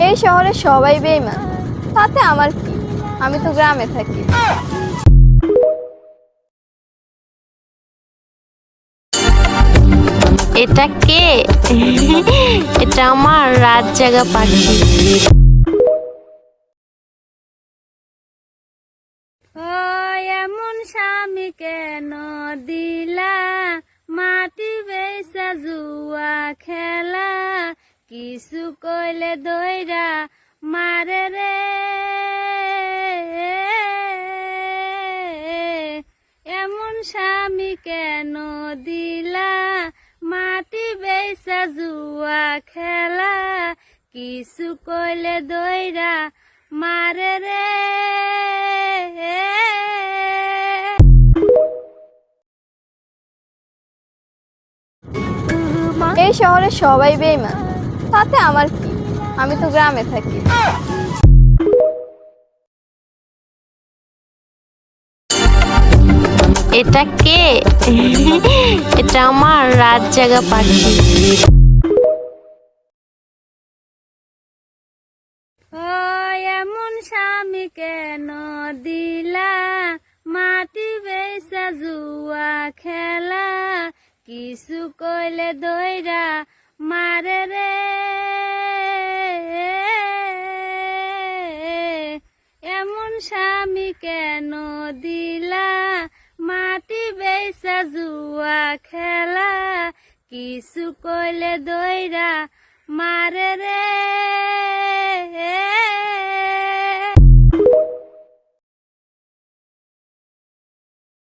এই শহরে সবাই বেইমান তাতে আমার কি? আমি তো গ্রামে থাকি। এটা কে? এটা আমার রাত জাগা পাখি। ও এমন স্বামী কেন দিলা কিছু কইলে দইরা মারে রে? এমন স্বামী কেন দিলা? মাটি বেসা জুয়া খেলা। কিছু কইলে দইরা মারে রে? এই শহরে সবাই বেইমান। তাতে আমার কি? আমি তো গ্রামে থাকি। এটা কে? এটা আমার রাত জাগা পাখি। ও এমন স্বামী কেন দিলা? মাটি বেসা জুয়া খেলা। কিছু কইলে দইরা স্বামী কেন দিলা? মাটি বেসা জুয়া খেলা। কিছু কইলে দইরা মারে